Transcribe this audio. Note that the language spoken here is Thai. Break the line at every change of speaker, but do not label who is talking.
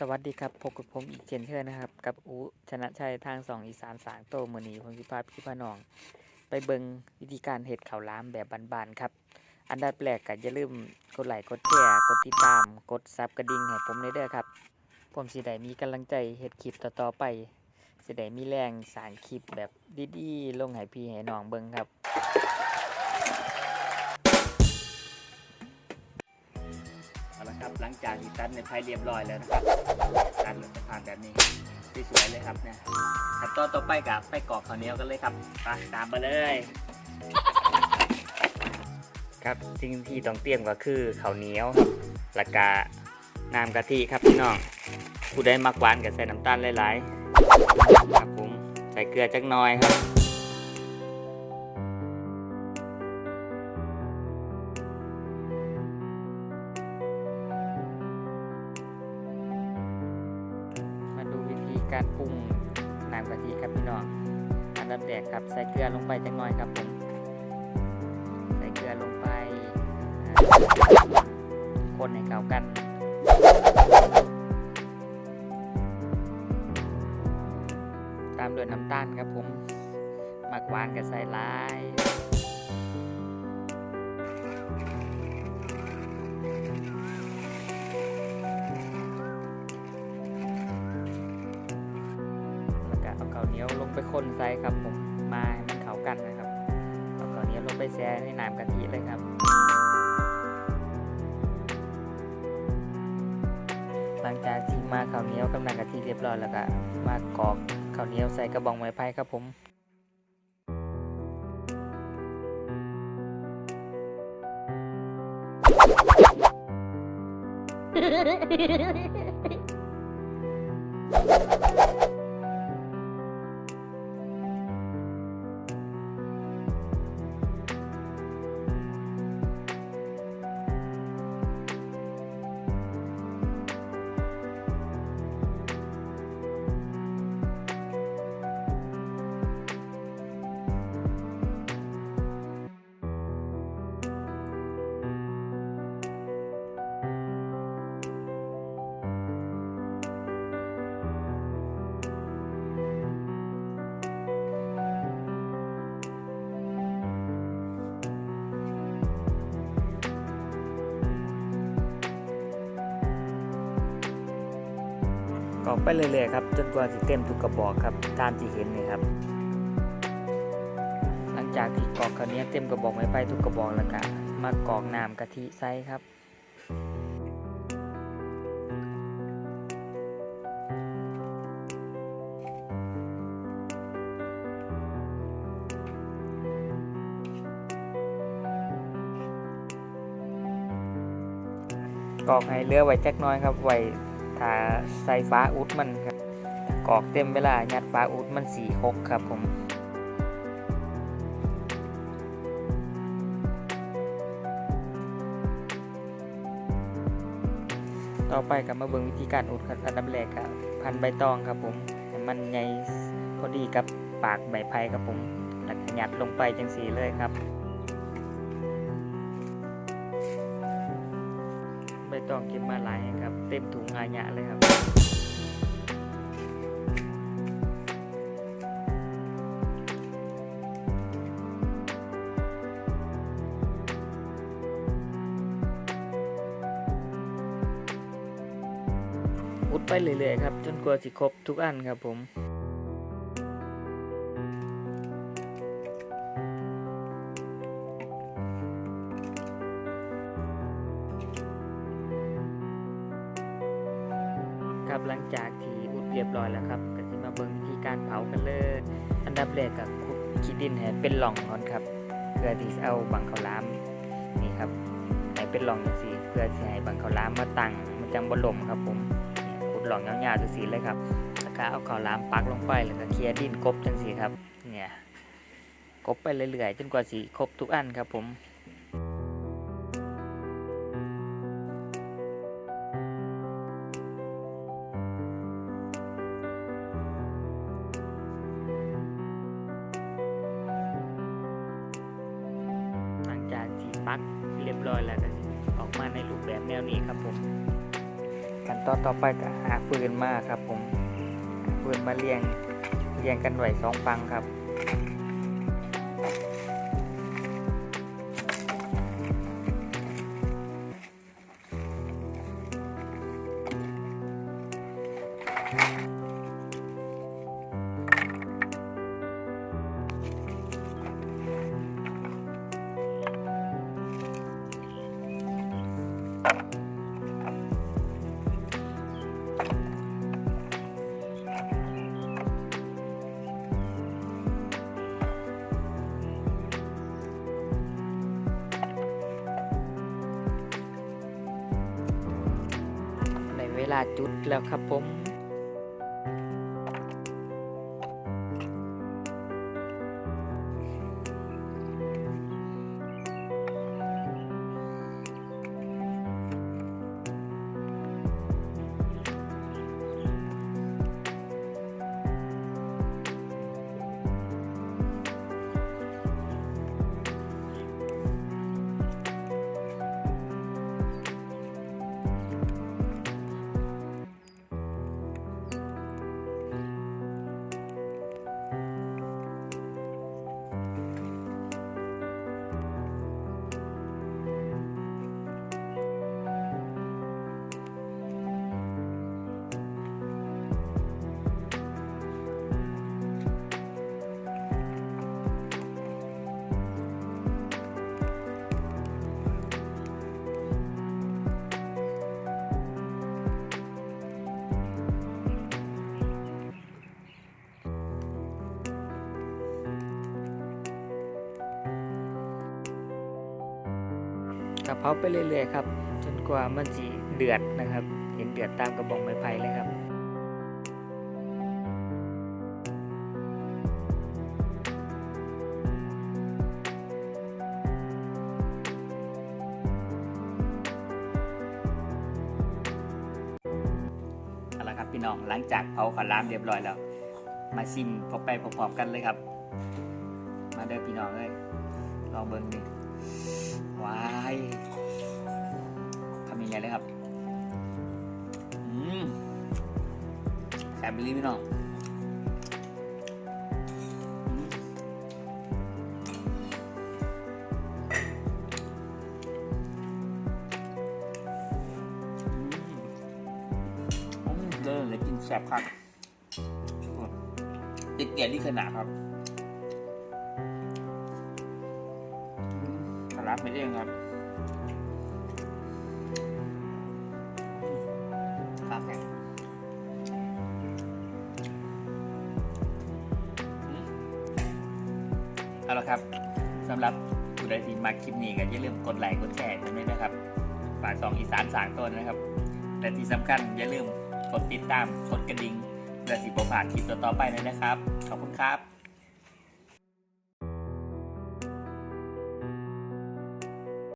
สวัสดีครับพบกับผมอีกเช่นเคยนะครับ กับอูชนะชัยทางสองอีสานสางโตมือนีผมสิพาพี่พานอง ไปเบิงวิธีการเห็ดข้าวหลามแบบบานๆครับ อันดับแรกก็อย่าลืมกดไลค์กดแชร์กดติดตาม กดซับกระดิ่งให้ผมในเด้อครับ ผมสิได้มีกำลังใจเห็ดคลิปต่อๆไปสิได้มีแรงสางคลิปแบบดีๆลงให้พี่ให้น้องเบิงครับีตัดในไฟเรียบร้อยแล้วนะครับตัดลงสะพานแบบนี้สวยๆเลยครับเนี่ยขั้นตอนต่อไปกับไปกรอกข้าวเหนียวกันเลยครับไปตามมาเลย ครับสิ่งที่ต้องเตรียมก็คือข้าวเหนียวครับแล้วก็น้ำกะทิครับพี่น้องผู้ใดมักหวานก็ใส่น้ำตาลหลายๆครับผมใส่เกลือจักหน่อยครับ การปรุงน้ำกะทิครับพี่น้อง อันดับแรกครับใส่เกลือลงไปจังน้อยครับผม ใส่เกลือลงไป คนให้เข้ากันตามด้วยน้ำตาลครับผมหมักหวานกับใส่ลาย เอาข้าวเหนียวลงไปคนใส่ครับผมมาให้มันเข้ากันนะครับเอาข้าวเหนียวลงไปแช่ในน้ำกะทิเลยครับ หลังจากที่มาข้าวเหนียวกับน้ำกะทิเรียบร้อยแล้วก็มากรอกข้าวเหนียวใส่กระบอกไม้ไผ่ครับผมก กไปเรื่อยๆครับจนกว่าจะเต็มทุกกระบอกครับตามที่เห็นนี่ครับ หลังจากที่กรอกข้าวนียวเต็มกระบอกไม้ไผ่ทุกกระบอกแล้วก็มากรอกน้ำกะทิใส่ครับกรอกให้เลือไว้จักน้อยครับไว้ ถ้าใส่ฟ้าอุดมันครับกอกเต็มเวลายัดฟ้าอุดมันสีหกครับผมต่อไปกับมาเบิ่งวิธีการอุดครับอันดับแรกครับพันใบตองครับผมมันใหญ่พอดีกับปากใบไผ่ครับผมแล้วก็ยัดลงไปจังสีเลยครับ ต้องเก็บมาหลายครับ เต็มถุงอาญะเลยครับอุดไปเรื่อยๆครับ จนกว่าสิครบทุกอันครับผม ครับหลังจากที่อุดเรียบร้อยแล้วครับก็จะมาเบิ่งวิธีการเผากันเลย อันดับแรกก็ขุดขี้ดินให้เป็นหล่องก่อนครับเพื่อที่จะเอาบังข้าวหลามนี่ครับให้เป็นหล่องจังซี่เพื่อที่ให้บังข้าวหลามมาตั้งมันจังบ่ล่มครับผมขุดหล่องยาวๆจังซี่เลยครับแล้วก็เอาข้าวหลามปักลงไปแล้วก็เคลียร์ดินกบจังซี่ครับเนี่ยกบไปเรื่อยๆจนกว่าสิครบทุกอันครับผม เรียบร้อยแล้วก็สิออกมาในรูปแบบแนวนี้ครับผมขั้นตอนต่อไปก็หาฟืนมาครับผมหาฟืนมาเรียงเรียงกันไว้สองฟังครับ ลาจุดแล้วครับผม กะเพราไปเรื่อยๆครับ จนกว่ามันจะเดือดนะครับ เห็นเดือดตามกระบอกไม้ไผ่เลยครับเอาละครับพี่น้องหลังจากเผาขาวหลามเรียบร้อยแล้ว มาชิมพบไปพร้อมๆกันเลยครับ มาเด้อพี่น้องเลยลองเบิ้งดิ วายทำยังไงเลยครับ อืมแซบไปเลยพี่น้องเดินเลยกินแซ่บครับติดเกียรที่ขนาดครับ สารับไม่ได้ยังครับปากแข็งอืมเอาละครับสำหรับผู้ใดที่มาคลิปนี้ก็อย่าลืมกดไลค์กดแชร์กันด้วยนะครับฝากสองอีสานสางต้นนะครับ และที่สำคัญอย่าลืมกดติดตามกดกระดิ่งเพื่อสิบผ่านคลิปต่อๆไปเลยนะครับ ขอบคุณครับ